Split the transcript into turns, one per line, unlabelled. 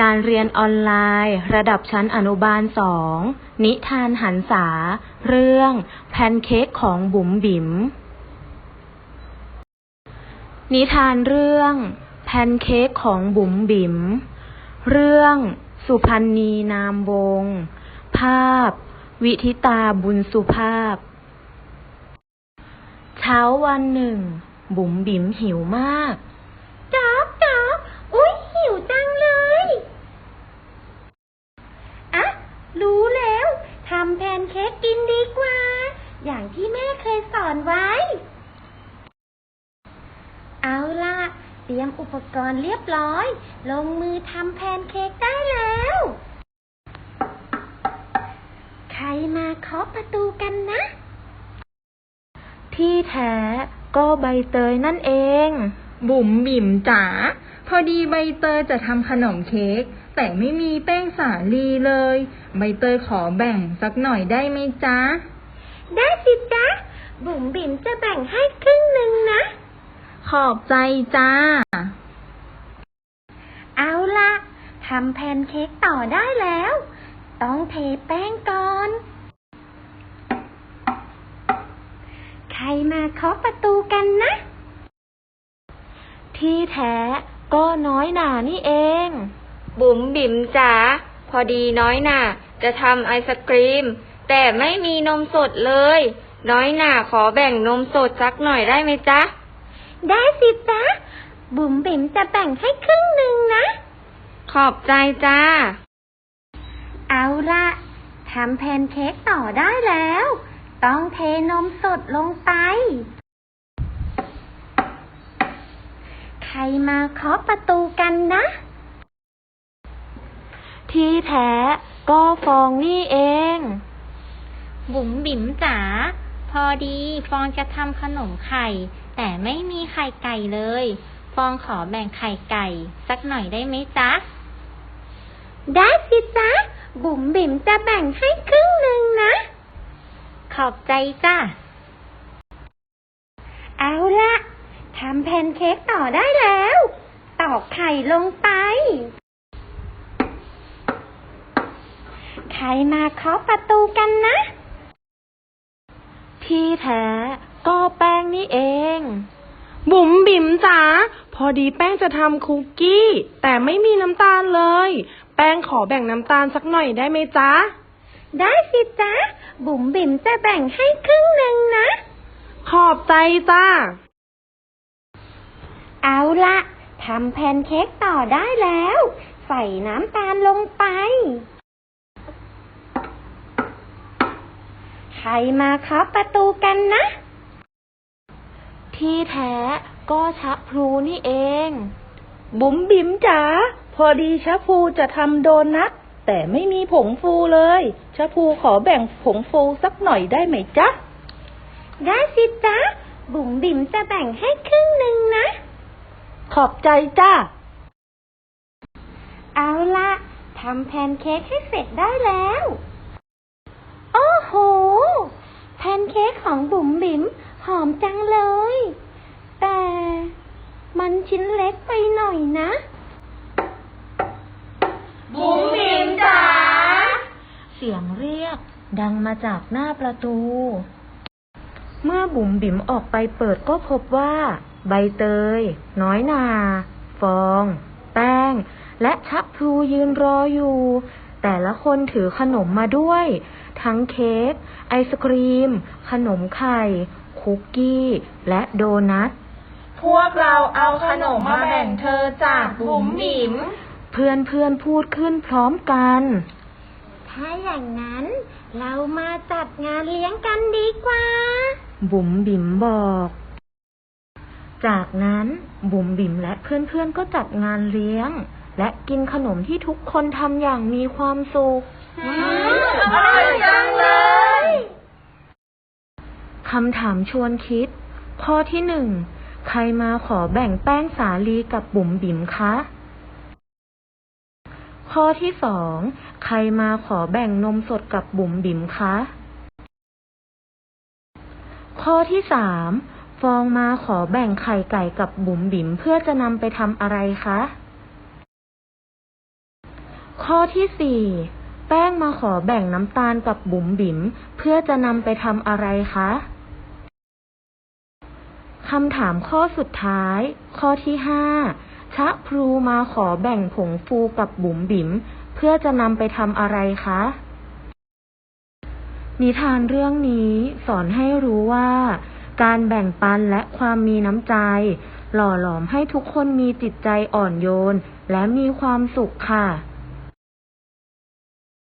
การเรียนออนไลน์ ระดับชั้นอนุบาลสอง นิทานหันษา เรื่อง แพนเค้กของบุ๋มบิ๋ม นิทานเรื่อง แพนเค้กของบุ๋มบิ๋ม เรื่อง สุพรรณีนามวงศ์ภาพ วิธิตาบุญสุภาพ เช้าวันหนึ่ง บุ๋มบิ๋มหิวมาก
จ๊อบจ๊อบอุ๊ย หิวจังเลยอะรู้แล้วทำ แพนเค้กกินดีกว่า อย่างที่แม่เคยสอนไว้ เอาล่ะ เตรียมอุปกรณ์เรียบร้อย ลงมือทำแพนเค้กได้แล้ว ใครมาเคาะประตูกันนะ
ที่แท้ก็ใบเตยนั่นเอง
บุ๋มบิ๋มจ๋าพอดีใบเตยจะทำขนมเค้ก แต่ไม่มีแป้งสาลีเลย ใบเตยขอแบ่งสักหน่อยได้ไหมจ๊ะ
ได้สิจ๊ะ บุ๋มบิ๋มจะแบ่งให้ครึ่งหนึ่งนะ
ขอบใจจ้า
เอาล่ะทำแพนเค้กต่อได้แล้ว ต้องเทแป้งก่อน ใครมาเคาะประตูกันนะ
ที่แท้ก็น้อยหนานี่เอง
บุ๋มบิ๋มจ๋าพอดีน้อยหน่าจะทำไอศกรีม แต่ไม่มีนมสดเลย น้อยหน่าขอแบ่งนมสดสักหน่อยได้ไหมจ๊ะ
ได้สิจ๊ะ บุ๋มบิ๋มจะแบ่งให้ครึ่งหนึ่งนะ
ขอบใจจ้า
เอาล่ะทำแพนเค้กต่อได้แล้ว ต้องเทนมสดลงไป ใครมาเคาะประตูกันนะ
ที่แท้ก็ฟองนี่เอง
บุ๋มบิ๋มจ๋าพอดีฟองจะทำขนมไข่ แต่ไม่มีไข่ไก่เลย ฟองขอแบ่งไข่ไก่ สักหน่อยได้ไหมจ๊ะ
ได้สิจ๊ะ บุ๋มบิ๋มจะแบ่งให้ครึ่งหนึ่งนะ
ขอบใจจ้า
เอาละทำแพนเค้กต่อได้แล้ว ตอกไข่ลงไป ใครมาเคาะประตูกันนะ
ที่แท้ก็แป้งนี่เอง
บุ๋มบิ๋มจ๋าพอดีแป้งจะทำคุกกี้ แต่ไม่มีน้ำตาลเลย แป้งขอแบ่งน้ำตาลสักหน่อยได้ไหมจ๊ะ
ได้สิจ๊ะ บุ๋มบิ๋มจะแบ่งให้ครึ่งหนึ่งนะ
ขอบใจจ้า
เอาละทำแพนเค้กต่อได้แล้ว ใส่น้ำตาลลงไป ใค รมาเคาะประตูกันนะ
ที่แท้ก็ชะพลูนี่เอง
บุ๋มบิ๋มจ๋าพอดีชะพูจะทำโดนัทแต่ไม่มีผงฟูเลยชะพูขอแบ่งผงฟูสักหน่อยได้ไหมจ๊ะ
ได้สิจ๊ะ บุ๋มบิ๋มจะแบ่งให้ครึ่งหนึ่งนะ
ขอบใจจ้า
เอาละทำแพนเค้กให้เสร็จได้แล้ว โอ้โห แพนเค้กของบุ๋มบิ๋มหอมจังเลย แต่มันชิ้นเล็กไปหน่อยนะ
บุ๋มบิ๋มจ๋า
เสียงเรียกดังมาจากหน้าประตู เมื่อบุ๋มบิ๋มออกไปเปิดก็พบว่า ใบเตย น้อยนา ฟอง แป้ง และชักพลูยืนรออยู่ แต่ละคนถือขนมมาด้วย ทั้งเค้ก ไอศครีม ขนมไข่ คุกกี้ และโดนัท
พวกเราเอาขนมมาแบ่งเธอจากบุ๋มบิ๋ม
เพื่อนเพื่อนๆพูดขึ้นพร้อมกัน
ถ้าอย่างนั้นเรามาจัดงานเลี้ยงกันดีกว่า
บุ๋มบิ๋มบอก จากนั้นบุ๋มบิ๋มและเพื่อนๆก็จัดงานเลี้ยง และกินขนมที่ทุกคนทำอย่างมีความสุข
อร่อยจังเลย
คำถามชวนคิด ข้อที่หนึ่ง ใครมาขอแบ่งแป้งสาลีกับบุ๋มบิ๋มคะ ข้อที่สอง ใครมาขอแบ่งนมสดกับบุ๋มบิ๋มคะ ข้อที่สาม ฟองมาขอแบ่งไข่ไก่กับบุ๋มบิ๋มเพื่อจะนำไปทำอะไรคะ ข้อที่สี่แป้งมาขอแบ่งน้ำตาลกับบุ๋มบิ๋มเพื่อจะนำไปทำอะไรคะคำถามข้อสุดท้าย ข้อที่ห้าชะพลูมาขอแบ่งผงฟูกับบุ๋มบิ๋มเพื่อจะนำไปทำอะไรคะ นิทานเรื่องนี้สอนให้รู้ว่า การแบ่งปันและความมีน้ำใจ หล่อหลอมให้ทุกคนมีจิตใจอ่อนโยน และมีความสุขค่ะ